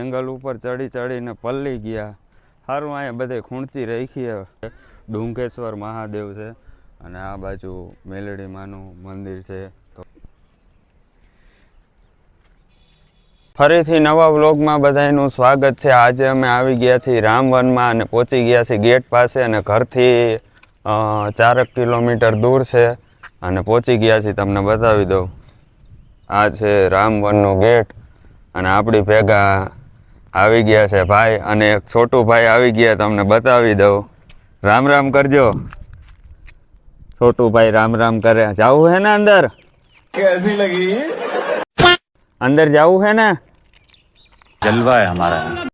Angle ઉપર ચડી ચડીને પલ્લી ગયા. સારું અહીંયા બધે ખૂણચી રાખી ડુંગેશ્વર મહાદેવ છે અને આ બાજુ મેલડી માનું મંદિર છે. તો ફરીથી નવા વ્લોગમાં બધાનું સ્વાગત છે. આજે અમે આવી ગયા છીએ રામવનમાં અને પહોંચી ગયા છીએ ગેટ પાસે અને ઘરથી ચારક કિલોમીટર દૂર છે અને પહોંચી ગયા છીએ. તમને બતાવી દઉં. આ છે રામવનનો ગેટ અને આપણી ભેગા આવી ગયા છે ભાઈ અને એક છોટું ભાઈ આવી ગયા તમને બતાવી દઉં. રામ રામ કરજો. છોટું ભાઈ રામ રામ કરે. જાવું હે ને અંદર? કેસી લગી અંદર જાવું હે ને? જલવા અમારા.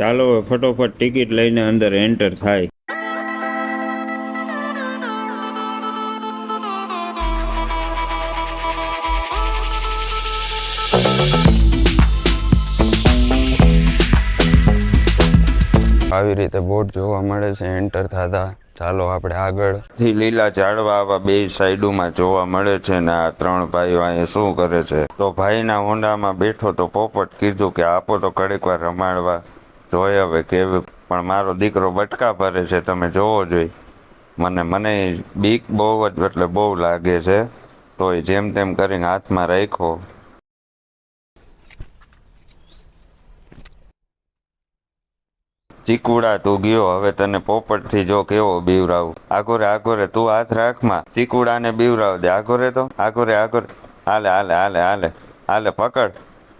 ચાલો ફટોફટ ટિકિટ લઈને અંદર એન્ટર થાય. આવી રીતે બોટ જોવા મળે છે એન્ટર થતા ચાલો આપણે આગળ. થી લીલા ઝાડવા આવા બે સાઈડોમાં જોવા મળે છે ને આ ત્રણ ભાઈઓ અહીંયા શું કરે છે? તો ભાઈના હોંડામાં બેઠો તો પોપટ કીધું કે આપો તો ઘડીક વાર રમાડવા. જોઈએ હવે કેવું પણ મારો દીકરો બટકા ભરે છે, તમે જોવો જોઈએ મને મને બીક બહુ જ, એટલે બહુ લાગે છે. તોય જેમ તેમ કરીને હાથમાં રાખ્યો. ચીકુડા તું ગયો, હવે તને પોપટથી જો કેવો બીવરાવ? આગોરે આઘોરે તું હાથ રાખમાં. ચીકુડાને બીવરાવ દે. આઘોરે તો? આઘોરે આગોરે હાલે હાલે હાલે હાલે. હાલે, પકડ.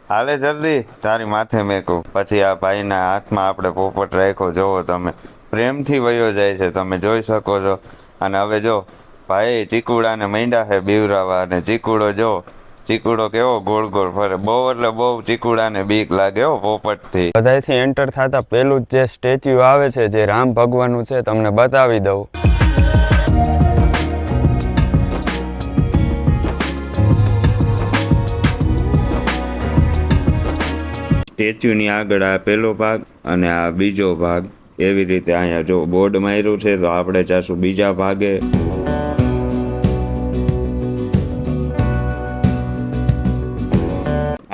હાલે જલ્દી. તારી માથે મેકું. પછી આ ભાઈના હાથમાં આપણે પોપટ રાખ્યો. જોવો તમે. પ્રેમથી વયો જાય છે. તમે જોઈ શકો છો. અને હવે જો, ભાઈ ચીકુડાને માંડ્યા છે બીવરાવા અને ચીકુડો જો ચીકુડો કેવો ગોળ ગોળ ફરે. બહુ એટલે બહુ ચીકુડાને બીક લાગે હો પોપટથી. બધાથી એન્ટર થતા પેલું જે સ્ટેચ્યુ આવે છે જે રામ ભગવાનનું છે તમને બતાવી દઉં. સ્ટેચ્યુની આગળ આ પહેલો ભાગ અને આ બીજો ભાગ. એવી રીતે અહીંયા જો બોર્ડ માર્યું છે તો આપણે જાશું બીજા ભાગે.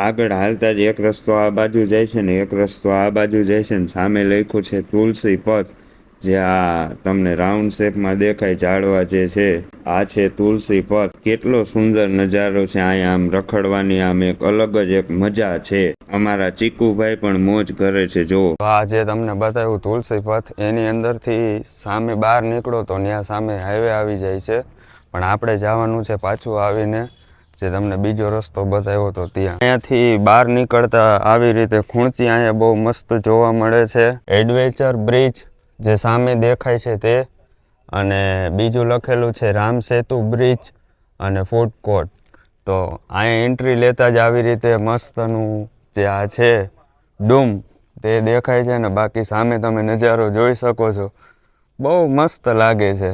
આગળ હાલતા જ એક રસ્તો આ બાજુ જાય છે ને એક રસ્તો આ બાજુ જાય છે ને સામે લખ્યું છે, તુલસી પથ જે આ તમને રાઉન્ડ શેપમાં દેખાય ઝાડવા જે છે, આ છે તુલસી પથ. કેટલો સુંદર નજારો છે અહીંયા આમ રખડવાની, આમ એક અલગ જ એક મજા છે. અમારા ચીકુભાઈ પણ મોજ કરે છે, જો. આ જે તમને બતાવ્યું તુલસી પથ, એની અંદરથી સામે બહાર નીકળો તો ત્યાં સામે હાઈવે આવી જાય છે. પણ આપણે જવાનું છે પાછું આવીને જે તમને બીજો રસ્તો બતાવ્યો હતો ત્યાં. અહીંયાથી બહાર નીકળતા આવી રીતે ખૂણચી અહીંયા બહુ મસ્ત જોવા મળે છે. એડવેન્ચર બ્રિજ જે સામે દેખાય છે તે. અને બીજું લખેલું છે રામ સેતુ બ્રિજ અને ફૂડ કોર્ટ. તો અહીંયા એન્ટ્રી લેતા જ આવી રીતે મસ્તનું જે આ છે, ડૂમ તે દેખાય છે ને બાકી સામે તમે નજારો જોઈ શકો છો. બહુ મસ્ત લાગે છે.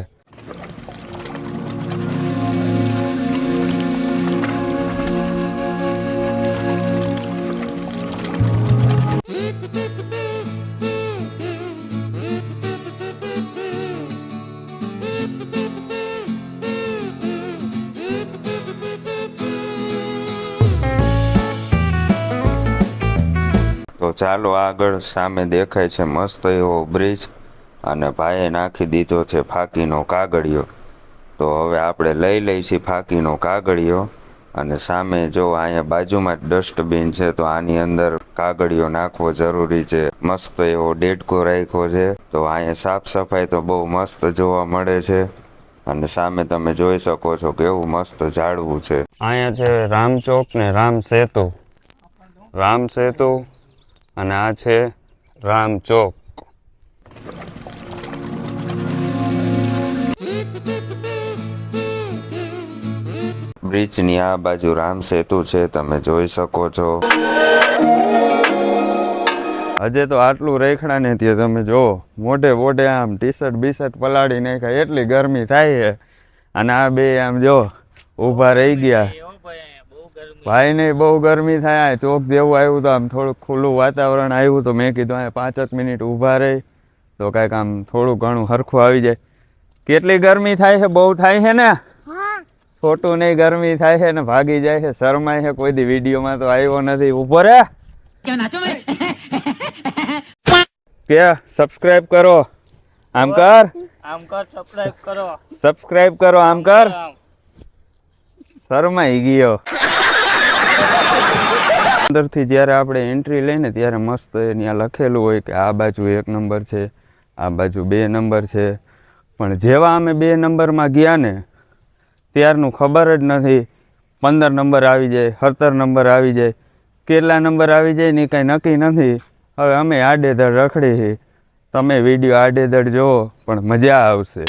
ચાલો આગળ સામે દેખાય છે મસ્ત એવો બ્રિજ અને ભાઈએ નાખી દીધો છે ફાકીનો કાગળિયો. તો હવે આપણે લઈ લઈ છીએ ફાકીનો કાગળિયો અને સામે જો અહીંયા બાજુમાં ડસ્ટબિન છે તો આની અંદર કાગળિયો નાખવો જરૂરી છે. મસ્ત એવો ડેડકો રાખ્યો છે તો અહીંયા સાફ સફાઈ તો બહુ મસ્ત જોવા મળે છે અને સામે તમે જોઈ શકો છો કેવું મસ્ત ઝાડવું છે. અહીંયા છે રામચોક ને રામ સેતુ. રામ સેતુ અને આ છે રામ ચોક. બ્રિજની આ બાજુ રામ સેતુ છે તમે જોઈ શકો છો. હજે તો આટલું રેખડા ને ત્યાં તમે જો મોઢે મોઢે આમ ટી શર્ટ બી શર્ટ પલાળી નાખ્યા એટલી ગરમી થાય છે. અને આ બે આમ જો ઊભા રહી ગયા. ભાઈ ભાઈને બહુ ગરમી થાય ચોક જેવું આવ્યું હતું આમ થોડુંક ખુલ્લું વાતાવરણ આવ્યું તો મેં કીધું અહીંયા પાંચેક મિનિટ ઊભા રહે તો કાંઈક આમ થોડું ઘણું હરખું આવી જાય. કેટલી ગરમી થાય છે? બહુ થાય છે ને? ખોટું નહીં ગરમી થાય છે ને ભાગી જાય છે શરમાય છે કોઈ દી વિડીયોમાં તો આવ્યો નથી. ઊભો રે કે સબસ્ક્રાઇબ કરો. આમ કર. આમ કર સબસ્ક્રાઇબ કરો. સબસ્ક્રાઇબ કરો આમ કર. શરમાઈ ગયો. અંદરથી જ્યારે આપણે એન્ટ્રી લઈને ત્યારે મસ્ત ત્યાં લખેલું હોય કે આ બાજુ એક નંબર છે, આ બાજુ બે નંબર છે. પણ જેવા અમે બે નંબરમાં ગયા ને, ત્યારનું ખબર જ નથી. પંદર નંબર આવી જાય, સત્તર નંબર આવી જાય. કેટલા નંબર આવી જાય ને કાંઈ નક્કી નથી. હવે અમે આડેધડ રખડી તમે વીડિયો આડેધડ જુઓ, પણ મજા આવશે.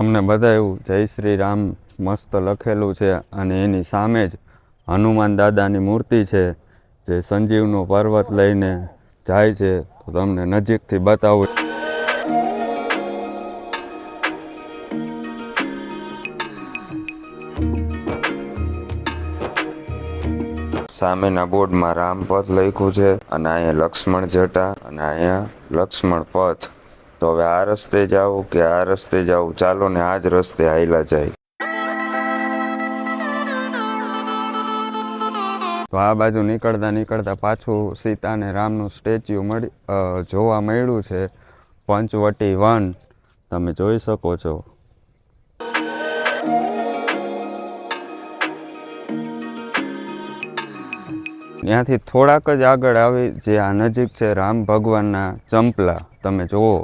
તમને એવું જય શ્રી રામ મસ્ત લખેલું છે અને એની સામે જ હનુમાન દાદાની મૂર્તિ છે, જે સંજીવનો પર્વત લઈને જાય છે. તો તમને નજીકથી બતાવું. સામેના બોર્ડમાં રામપથ લખ્યું છે અને અહીંયા લક્ષ્મણ જટા અને અહીંયા લક્ષ્મણ પથ. તો હવે આ રસ્તે જાવું કે આ રસ્તે જાવું ચાલો ને આ જ રસ્તે હાઈલા જાય. તો આ બાજુ નીકળતા નીકળતા પાછું સીતા અને રામનું સ્ટેચ્યુ મળી જોવા મળ્યું છે, પંચવટી વન. તમે જોઈ શકો છો. ત્યાંથી થોડાક જ આગળ આવી જે આ નજીક છે રામ ભગવાનના ચંપલા. તમે જુઓ.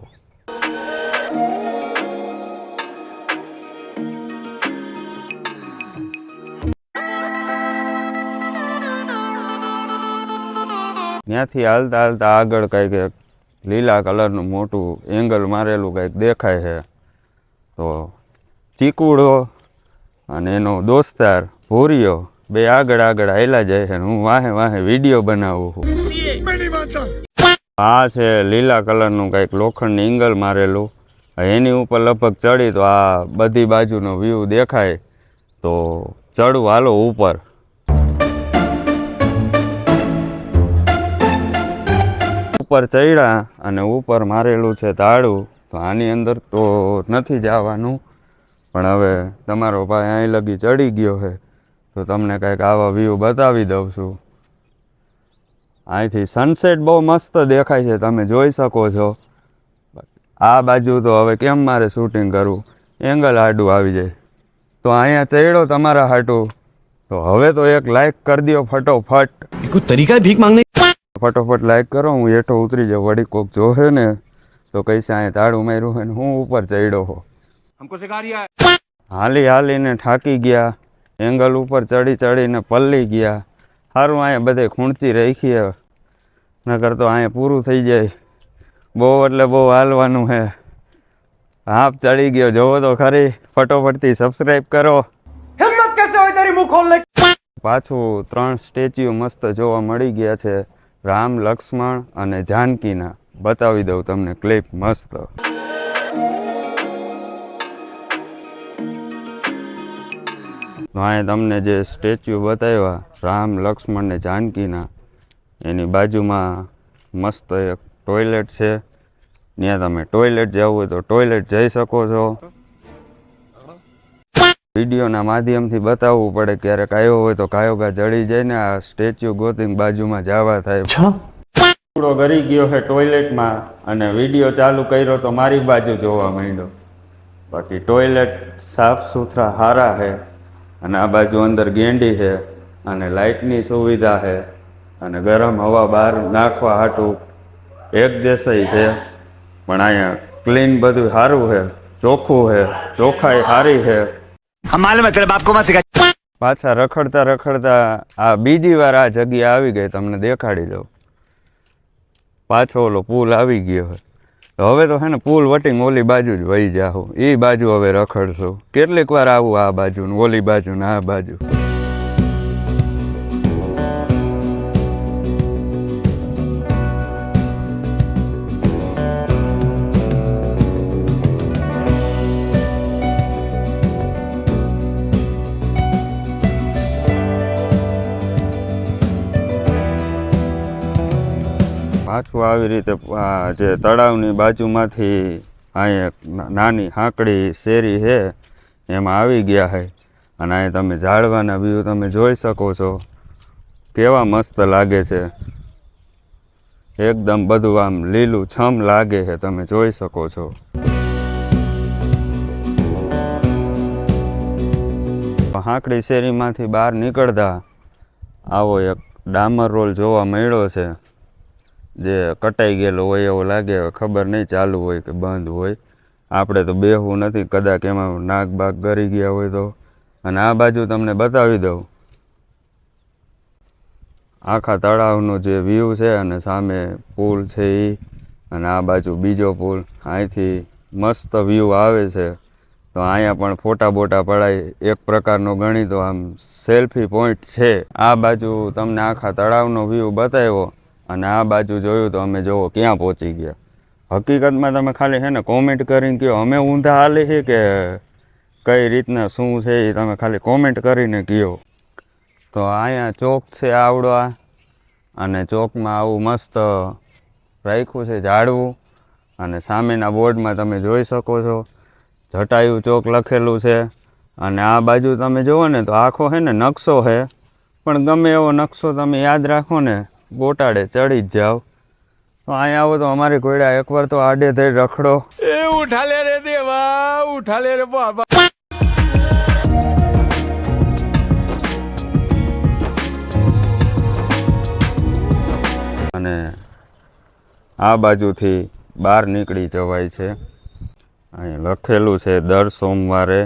ત્યાંથી હાલતા હાલતા આગળ કંઈક એક લીલા કલરનું મોટું એંગલ મારેલું કંઈક દેખાય છે. તો ચીકુડો અને એનો દોસ્તાર ભૂરિયો બે આગળ આગળ હાલ્યા જાય છે હું વાહે વાહે વીડિયો બનાવું છું. આ છે લીલા કલરનું કંઈક લોખંડની એંગલ મારેલું. એની ઉપર લગભગ ચડી તો આ બધી બાજુનો વ્યૂ દેખાય. તો ચડું હાલો ઉપર. ઉપર ચડ્યા અને ઉપર મારેલું છે તાળું તો આની અંદર તો નથી જવાનું. પણ હવે તમારો ભાઈ અહીં લગી ચડી ગયો છે, તો તમને કંઈક આવા વ્યૂ બતાવી દઉં છું. અહીંથી સનસેટ બહુ મસ્ત દેખાય છે, તમે જોઈ શકો છો. આ બાજુ તો હવે કેમ મારે શૂટિંગ કરવું? એંગલ હાડું આવી જાય. તો અહીંયા ચડ્યો તમારા હાટું. તો હવે તો એક લાઈક કરી દો ફટોફટ. કોઈ તરીકા ભીખ માંગને ફટોફટ લાઈક કરો હું હેઠો ઉતરી જાઉં. વળી કોક જોહે ને તો કઈ સાંય તાળ ઉમેર્યું હોય ને હું ઉપર ચડ્યો હો હાલી હાલીને થાકી ગયા એંગલ ઉપર ચડી ચડીને પલ્લી ગયા. સારું અહીંયા બધે ખૂણચી રાખીએ નગર તો અહીંયા પૂરું થઈ જાય. બહુ એટલે બહુ હાલવાનું હે. હાફ ચડી ગયો. જોવો તો ખરી. ફટોફટથી સબસ્ક્રાઈબ કરો. હિંમત કેસે હોય તારી મુખ પાછું ત્રણ સ્ટેચ્યુ મસ્ત જોવા મળી ગયા છે. રામ, લક્ષ્મણ અને જાનકીના. બતાવી દઉં તમને ક્લિપ મસ્ત. અહીંયા તમને જે સ્ટેચ્યુ બતાવ્યા, રામ, લક્ષ્મણ ને જાનકીના, એની બાજુમાં મસ્ત એક ટોયલેટ છે. ત્યાં તમે ટોયલેટ જવું હોય તો ટોયલેટ જઈ શકો છો. વિડીયોના માધ્યમથી બતાવવું પડે ક્યારેક આવ્યો હોય તો કાયોગા જડી જાય ને આ સ્ટેચ્યુ ગોતિંગ બાજુમાં જવા થાય. પૂરો ગરી ગયો છે ટોયલેટમાં અને વીડિયો ચાલુ કર્યો તો મારી બાજુ જોવા માંડ્યો. બાકી ટોયલેટ સાફ સુથરા સારા છે અને આ બાજુ અંદર ગેંડી છે અને લાઇટની સુવિધા છે અને ગરમ હવા બહાર નાખવા હાટું એક દેસાઈ છે પણ અહીંયા ક્લીન બધું સારું છે ચોખ્ખું છે ચોખ્ખાઈ સારી છે માલુમ તેરે બાપ પાછા રખડતા રખડતા આ બીજી વાર આ જગ્યા આવી ગઈ, તમને દેખાડી દઉં. પાછો ઓલો પુલ આવી ગયો હોય. હવે તો હે ને પુલ વટીંગ ઓલી બાજુ જ વહી જાઉં એ બાજુ હવે રખડશું. કેટલીક વાર આવું આ બાજુ ઓલી બાજુ ને આ બાજુ. પાછું આવી રીતે જે તળાવની બાજુમાંથી અહીંયા એક નાની હાંકડી શેરી છે, એમાં આવી ગયા છે અને અહીં તમે ઝાડવાના વ્યૂ તમે જોઈ શકો છો. કેવા મસ્ત લાગે છે. એકદમ બધું આમ લીલું છમ લાગે છે, તમે જોઈ શકો છો. હાંકડી શેરીમાંથી બહાર નીકળતા આવો એક ડામર રોલ જોવા મળ્યો છે. જે કટાઈ ગયેલો હોય એવો લાગે ખબર નહીં, ચાલુ હોય કે બંધ હોય. આપણે તો બેહવું નથી, કદાચ એમાં નાક બાગ ગરી ગયા હોય તો. અને આ બાજુ તમને બતાવી દઉં. આખા તળાવનો જે વ્યૂ છે અને સામે પુલ છે એ અને આ બાજુ બીજો પુલ. અહીંથી મસ્ત વ્યૂ આવે છે. તો અહીંયા પણ ફોટા બોટા પડાય, એક પ્રકારનો ગણી તો આમ સેલ્ફી પોઈન્ટ છે. આ બાજુ તમને આખા તળાવનો વ્યૂ બતાવ્યો. અને આ બાજુ જોયું તો અમે જોવો ક્યાં પહોંચી ગયા. હકીકતમાં તમે ખાલી છે ને કોમેન્ટ કરીને કહો અમે ઊંધા હાલી છે કે કઈ રીતના શું છે એ તમે ખાલી કોમેન્ટ કરીને કહો તો અહીંયા ચોક છે આવડો આ અને ચોકમાં આવું મસ્ત રાખ્યું છે ઝાડવું અને સામેના બોર્ડમાં તમે જોઈ શકો છો. જટાયુ ચોક લખેલું છે અને આ બાજુ તમે જુઓ ને તો આખો છે ને નકશો છે. પણ ગમે એવો નકશો તમે યાદ રાખો ને ગોટાડે ચડી જ જાવ અહીંયા આવો તો અમારી કોયડા એકવાર તો આડે થઈ રખડો. એ ઉઠાલે રે દેવા ઉઠાલે રે બાબા. અને આ બાજુથી બહાર નીકળી જવાય છે. અહીં લખેલું છે દર સોમવારે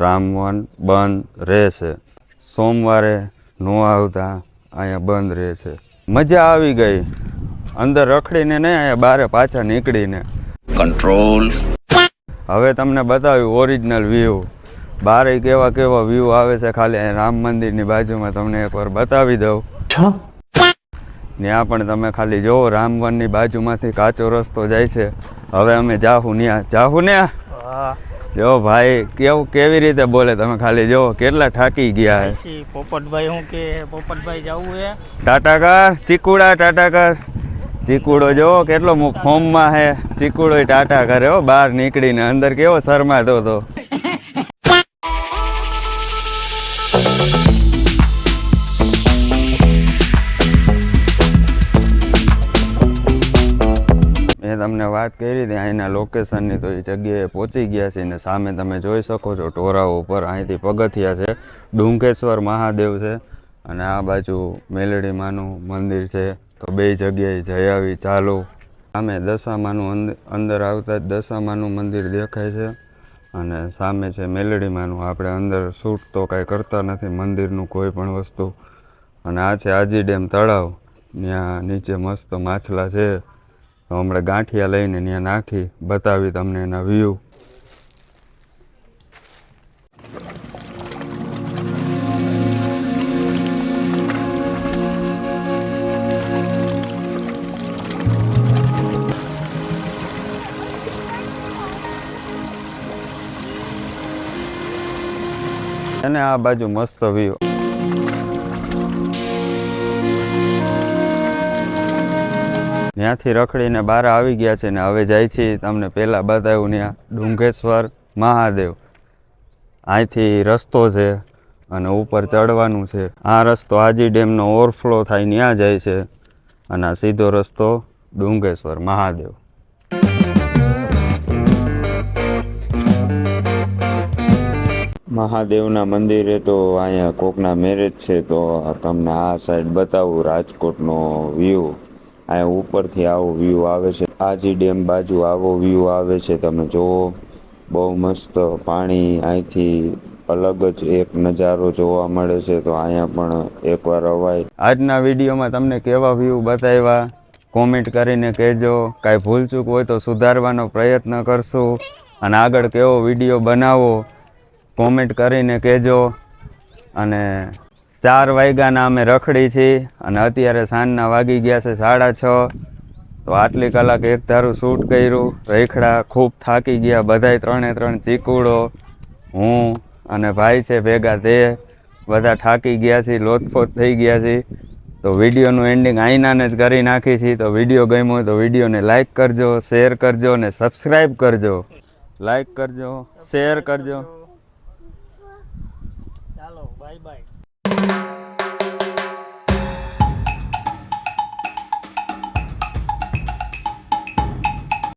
રામવન બંધ રહેશે. સોમવારે ન આવતા અહીંયા બંધ રહે છે મજા આવી ગઈ. અંદર રખડીને નહીં અહીંયા બારે પાછા નીકળીને. કંટ્રોલ હવે તમને બતાવ્યું ઓરિજિનલ વ્યૂ બારે કેવા કેવા વ્યૂ આવે છે ખાલી રામ મંદિરની બાજુમાં તમને એકવાર બતાવી દઉં. ત્યાં પણ તમે ખાલી જોવો રામવનની બાજુમાંથી કાચો રસ્તો જાય છે. હવે અમે જાહુ ન્યા. જાહુ ન્યા? જો ભાઈ કેવું કેવી રીતે બોલે તમે ખાલી? જો કેટલા થાકી ગયા હે? પોપટભાઈ હું કે પોપટભાઈ જવું હે? ટાટાકાર ચીકુડા ટાટાકાર ચીકુડો જો કેટલો મુ- ફોર્મમાં હે? ચીકુડો ટાટા કરે હો બહાર નીકળીને અંદર કેવો શરમાતો હતો. તમને વાત કરી હતી, અહીંના લોકેશનની તો એ જગ્યાએ પહોંચી ગયા છે ને સામે તમે જોઈ શકો છો ટોરાઓ ઉપર અહીંથી પગથિયા છે ડુંગેશ્વર મહાદેવ છે અને આ બાજુ મેલડીમાનું મંદિર છે. તો બે જગ્યાએ જઈ આવી, ચાલો. સામે દશામાનું અંદર આવતા જ દશામાનું મંદિર દેખાય છે અને સામે છે મેલડીમાનું. આપણે અંદર શૂટ તો કાંઈ કરતા નથી, મંદિરનું કોઈ પણ વસ્તુ. અને આ છે આજી ડેમ તળાવ. ત્યાં નીચે મસ્ત માછલા છે. હમણાં ગાંઠિયા લઈને ત્યાં નાખી બતાવી તમને એના વ્યૂ અને આ બાજુ મસ્ત વ્યૂ ત્યાંથી રખડીને બહાર આવી ગયા છે ને હવે જાય છે તમને પહેલાં બતાવ્યું ત્યાં ડુંગેશ્વર મહાદેવ. અહીંથી રસ્તો છે અને ઉપર ચડવાનું છે. આ રસ્તો આજી ડેમનો ઓવરફ્લો થાય ત્યાં જાય છે અને આ સીધો રસ્તો ડુંગેશ્વર મહાદેવ. મહાદેવના મંદિરે તો અહીંયા કોકના મેરેજ છે તો તમને આ સાઈડ બતાવું રાજકોટનો વ્યૂ અહીંયા ઉપરથી આવો વ્યૂ આવે છે. આજી ડેમ બાજુ આવો વ્યૂ આવે છે, તમે જુઓ બહુ મસ્ત પાણી અહીંથી અલગ જ એક નજારો જોવા મળે છે, તો અહીંયા પણ એકવાર અવાય. આજના વિડીયોમાં તમને કેવા વ્યૂ બતાવ્યા? કોમેન્ટ કરીને કહેજો. કાંઈ ભૂલચૂક હોય તો સુધારવાનો પ્રયત્ન કરશું. અને આગળ કેવો વીડિયો બનાવો કોમેન્ટ કરીને કહેજો. અને ચાર વાગ્યાના અમે રખડી છીએ અને અત્યારે સાંજના વાગી ગયા છે સાડા છ. તો આટલી કલાક એક ધારું શૂટ કર્યું, રેખડા ખૂબ થાકી ગયા, બધાય ત્રણે ત્રણ ચીકુડો, હું અને ભાઈ છે ભેગા તે બધા થાકી ગયા છીએ લોથફોથ થઈ ગયા છીએ. તો વિડીયોનું એન્ડિંગ આઈનાને જ કરી નાખી છીએ. તો વીડિયો ગમ્યો તો વિડીયોને લાઈક કરજો શેર કરજો અને સબસ્ક્રાઈબ કરજો. લાઈક કરજો શેર કરજો.